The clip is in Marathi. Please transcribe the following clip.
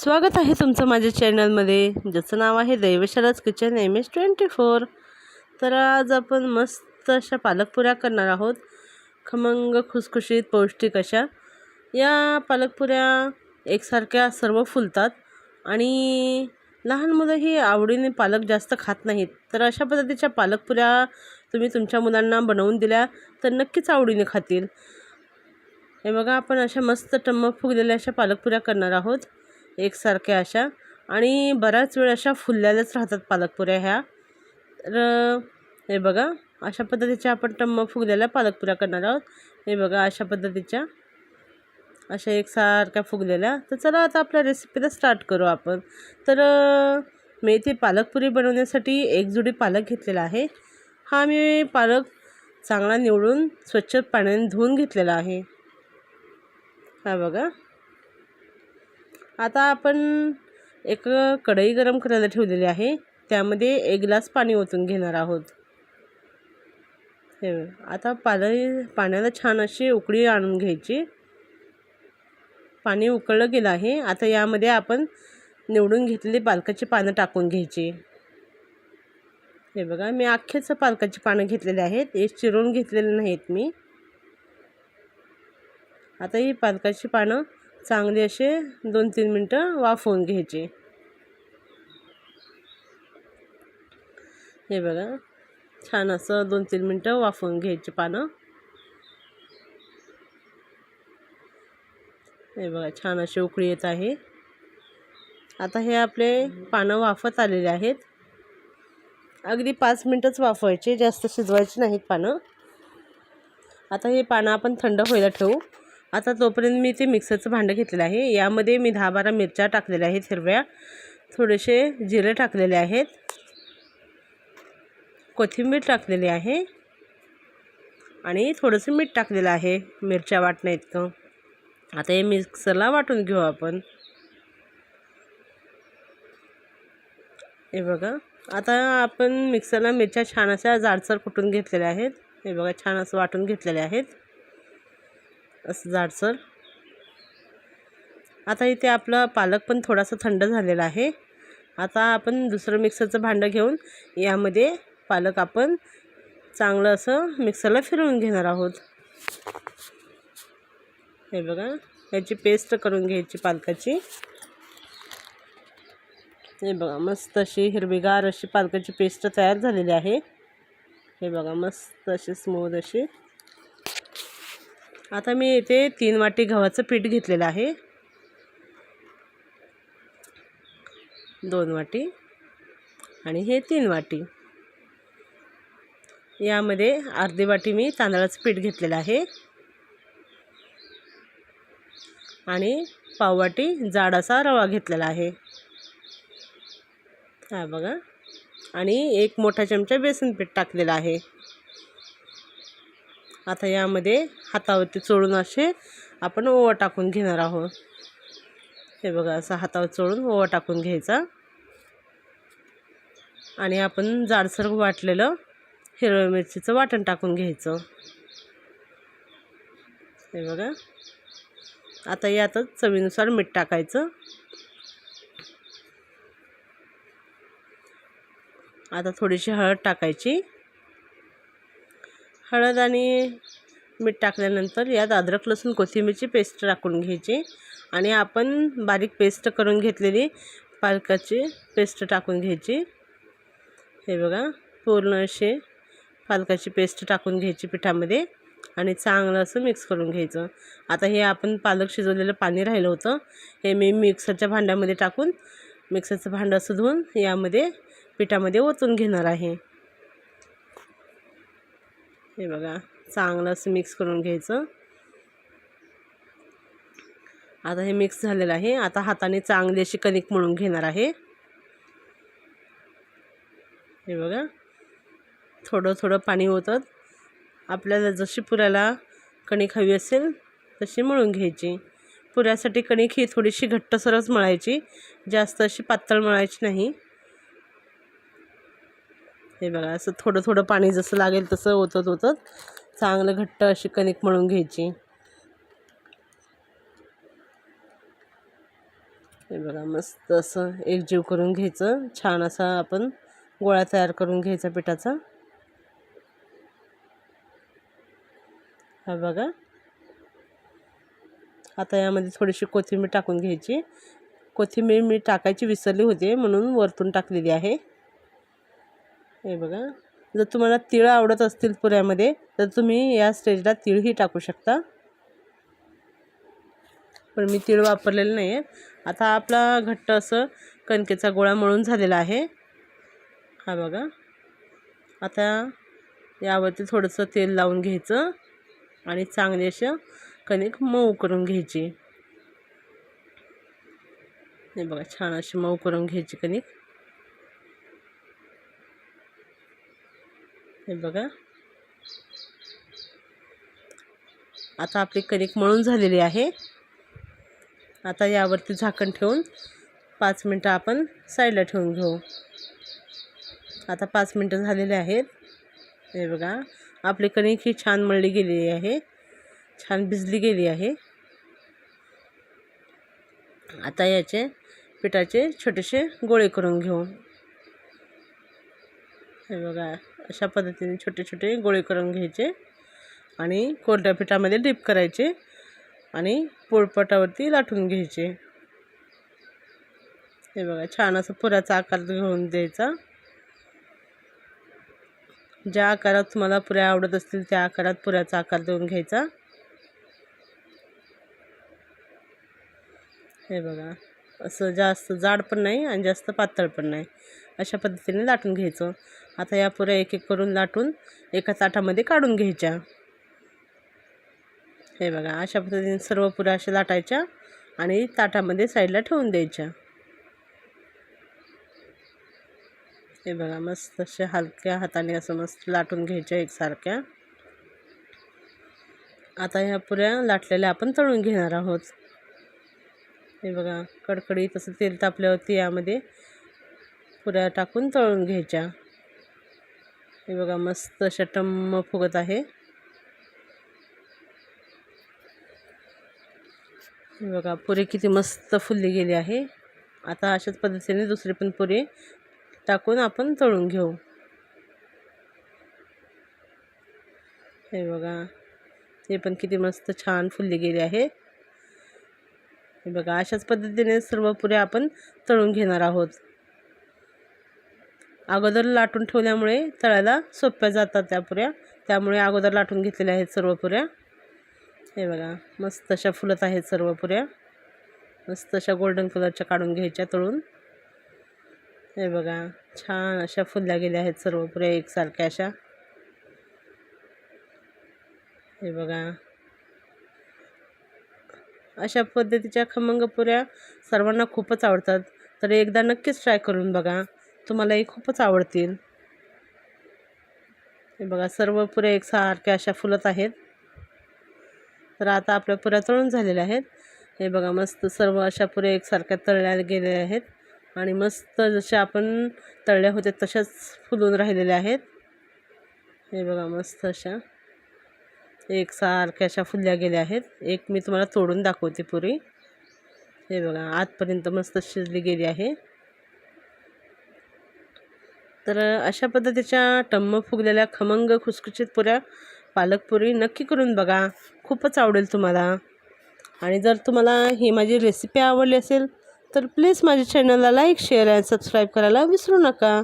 स्वागत आहे तुमचं माझ्या चॅनलमध्ये. ज्याचं नाव आहे दैवशालाच kitchen M S twenty four. तर आज आपण मस्त अशा पालकपुऱ्या करणार आहोत. खमंग खुसखुशीत पौष्टिक अशा. या पालकपुऱ्या एकसारख्या सर्व फुलतात. आणि लहान मुलंही आवडीने पालक जास्त खात नाहीत. तर अशा पद्धतीच्या पालकपुऱ्या तुम्ही तुमच्या मुलांना बनवून दिल्या तर नक्कीच आवडीने खातील. हे बघा आपण अशा मस्त टम्म फुगलेल्या अशा पालकपुऱ्या करणार आहोत. एकसारख्या अशा. आणि बऱ्याच वेळ अशा फुललेल्याच राहतात पालकपुऱ्या ह्या. तर हे बघा अशा पद्धतीच्या आपण टम्म फुगलेल्या पालकपुऱ्या करणार आहोत. हे बघा अशा पद्धतीच्या. अशा एकसारख्या फुगलेल्या. तर चला आता आपल्या रेसिपीला स्टार्ट करू आपण. तर मी इथे पालकपुरी बनवण्यासाठी एक जुडी पालक घेतलेला आहे. हा मी पालक चांगला निवडून स्वच्छ पाण्याने धुवून घेतलेला आहे. हा बघा. आता आपण एक कढई गरम करायला ठेवलेली आहे. त्यामध्ये एक ग्लास पाणी ओतून घेणार आहोत. हे आता पालं पाण्याला छान अशी उकळी आणून घ्यायची. पाणी उकळलं गेलं आहे. आता यामध्ये आपण निवडून घेतलेली पालकाची पानं टाकून घ्यायची. हे बघा मी अख्खेच पालकाची पानं घेतलेली आहेत. हे चिरून घेतलेले नाहीत मी. आता ही पालकाची पानं चांगले असे दोन तीन मिनटं वाफवून घ्यायचे. हे बघा छान असं दोन तीन मिनटं वाफवून घ्यायची पानं. हे बघा छान अशी उकळी येत आहे. आता हे आपले पानं वाफत आलेले आहेत. अगदी पाच मिनटंच वाफवायचे जास्त शिजवायचे नाहीत पानं. आता हे पानं आपण थंड व्हायला ठेवू. आता तोपर्यंत मी ते मिक्सरचं भांडं घेतलेलं आहे. यामध्ये मी दहा बारा मिरच्या टाकलेल्या आहेत हिरव्या. थोडेसे जिरे टाकलेले आहेत. कोथिंबीर टाकलेली आहे. आणि थोडंसं मीठ टाकलेलं आहे मिरच्या वाटणं इतकं. आता हे मिक्सरला वाटून घेऊ आपण. हे बघा. आता आपण मिक्सरला मिरच्या छान अशा जाडसर कुटून घेतलेल्या आहेत. हे बघा छान असं वाटून घेतलेले आहेत. असं जाडसर. आता इथे आपलं पालक पण थोडासा थंड झालेला आहे. आता आपण दुसरं मिक्सरचं भांडं घेऊन यामध्ये पालक आपण चांगलं असं मिक्सरला फिरवून घेणार आहोत. हे बघा याची पेस्ट करून घ्यायची पालकाची. हे बघा मस्त अशी हिरवीगार अशी पालकाची पेस्ट तयार झालेली आहे. हे बघा मस्त अशी स्मूथ अशी. आता मी इथे तीन वाटी गव्हाचं पीठ घेतलेलं आहे. दोन वाटी आणि हे तीन वाटी. यामध्ये अर्धी वाटी मी तांदळाचं पीठ घेतलेलं आहे. आणि पाववाटी जाड असा रवा घेतलेला आहे. हा बघा. आणि एक मोठा चमचा बेसन पीठ टाकलेलं आहे. आता यामध्ये हातावरती चोळून असे आपण ओवा टाकून घेणार आहोत. हे बघा असं हातावर चोळून ओवा टाकून घ्यायचा. आणि आपण जाडसर वाटलेलं हिरव्या मिरचीचं वाटण टाकून घ्यायचं. हे बघा. आता यातच चवीनुसार मीठ टाकायचं. आता थोडीशी हळद टाकायची. हळद आणि मीठ टाकल्यानंतर यात अद्रक लसूण कोथिंबीरची पेस्ट टाकून घ्यायची आणि आपण बारीक पेस्ट करून घेतलेली पालकाची पेस्ट टाकून घ्यायची. हे बघा पूर्ण असे पालकाची पेस्ट टाकून घ्यायची पिठामध्ये आणि चांगलं असं मिक्स करून घ्यायचं. आता हे आपण पालक शिजवलेलं पाणी राहिलं होतं हे मी मिक्सरच्या भांड्यामध्ये टाकून मिक्सरचं भांडं असं धुवून यामध्ये पिठामध्ये ओतून घेणार आहे. हे बघा चांगलं असं मिक्स करून घ्यायचं. आता हे मिक्स झालेलं आहे. आता हाताने चांगली अशी कणिक मळून घेणार आहे. हे बघा थोडं थोडं पाणी होतं. आपल्याला जशी पुऱ्याला कणिक हवी असेल तशी मळून घ्यायची. पुऱ्यासाठी कणिक ही थोडीशी घट्टसरच मळायची. जास्त अशी पातळ मळायची नाही. हे बघा असं थोडं थोडं पाणी जसं लागेल तसं ओतत ओतत चांगलं घट्ट अशी कणिक मळून घ्यायची. हे बघा मस्त असं एकजीव करून घ्यायचं. छान असा आपण गोळा तयार करून घ्यायचा पिठाचा. हा बघा. आता यामध्ये थोडीशी कोथिंबीर टाकून घ्यायची. कोथिंबीर मी टाकायची विसरली होती म्हणून वरतून टाकलेली आहे. हे बघा. जर तुम्हाला तिळ आवडत असतील पुऱ्यामध्ये तर तुम्ही या स्टेजला तिळही टाकू शकता. पण मी तीळ वापरलेलं नाही आहे आता आपला घट्ट असं कणकेचा गोळा मळून झालेला आहे. हा बघा. आता यावरती थोडंसं तेल लावून घ्यायचं आणि चांगली असं कणिक मऊ करून घ्यायची. हे बघा छान अशी मऊ करून घ्यायची कणिक. हे बघा. आता आपली कणिक मळून झालेली आहे. आता यावरती झाकण ठेवून पाच मिनटं आपण साईडला ठेवून घेऊ. आता पाच मिनटं झालेले आहेत. हे बघा आपली कणिक ही छान मळली गेलेली आहे. छान भिजली गेली आहे. आता याचे पिठाचे छोटेसे गोळे करून घेऊ. हे बघा अशा पद्धतीने छोटे छोटे गोळे करून घ्यायचे आणि कोरड्या पिठामध्ये डीप करायचे आणि पोळपटावरती लाटून घ्यायचे. हे बघा छान असं पुऱ्याचा आकार घेऊन द्यायचा. ज्या आकारात तुम्हाला पुऱ्या आवडत असतील त्या आकारात पुऱ्याचा आकार देऊन घ्यायचा. हे बघा असं जास्त जाड पण नाही आणि जास्त पातळ पण नाही. अशा पद्धतीने लाटून घ्यायचं. आता या पुऱ्या एक एक करून लाटून एका ताटामध्ये काढून घ्यायच्या. हे बघा अशा पद्धतीने सर्व पुऱ्या अशा लाटायच्या आणि ताटामध्ये साईडला ठेवून द्यायच्या. हे बघा मस्त अशा हलक्या हाताने असं मस्त लाटून घ्यायच्या एकसारख्या. आता ह्या पुऱ्या लाटलेल्या आपण तळून घेणार आहोत. हे बघा कडकडी तसं तेल तापल्यावरती यामध्ये पुऱ्या टाकून तळून घ्यायच्या. हे बघा मस्त अशा टम्म फुगत आहे. हे बघा पुरी किती मस्त फुलली गेली आहे. आता अशाच पद्धतीने दुसरी पण पुरी टाकून आपण तळून घेऊ. हे बघा ते पण किती मस्त छान फुलली गेली आहे. हे बघा अशाच पद्धतीने सर्व पुऱ्या आपण तळून घेणार आहोत. अगोदर लाटून ठेवल्यामुळे तळायला सोप्या जातात त्या पुऱ्या. त्यामुळे अगोदर लाटून घेतलेल्या आहेत सर्व पुऱ्या. हे बघा मस्त अशा फुलत आहेत सर्व पुऱ्या. मस्त अशा गोल्डन कलरच्या काढून घ्यायच्या तळून. हे बघा छान अशा फुलल्या गेल्या आहेत सर्व पुऱ्या एकसारख्या अशा. हे बघा अशा पद्धतीच्या खमंग पुऱ्या सर्वांना खूपच आवडतात. तर एकदा नक्कीच ट्राय करून बघा. तुम्हालाही खूपच आवडतील. हे बघा सर्व पुऱ्या एकसारख्या अशा फुलत आहेत. तर आता आपल्या पुऱ्या तळून झालेल्या आहेत. हे बघा मस्त सर्व अशा पुऱ्या एकसारख्या तळल्या गेलेल्या आहेत. आणि मस्त जशा आपण तळल्या होत्या तशाच फुलून राहिलेल्या आहेत. हे बघा मस्त अशा एकसारख्या अशा फुलल्या गेल्या आहेत. एक मी तुम्हाला तोडून दाखवते पुरी. हे बघा आतपर्यंत मस्त शिजली गेली आहे. तर अशा पद्धतीच्या टम्म फुगलेल्या खमंग खुसखुशीत पुऱ्या पालकपुरी नक्की करून बघा. खूपच आवडेल तुम्हाला. आणि जर तुम्हाला ही माझी रेसिपी आवडली असेल तर प्लीज माझ्या चॅनलला लाईक शेअर आणि सबस्क्राईब करायला विसरू नका.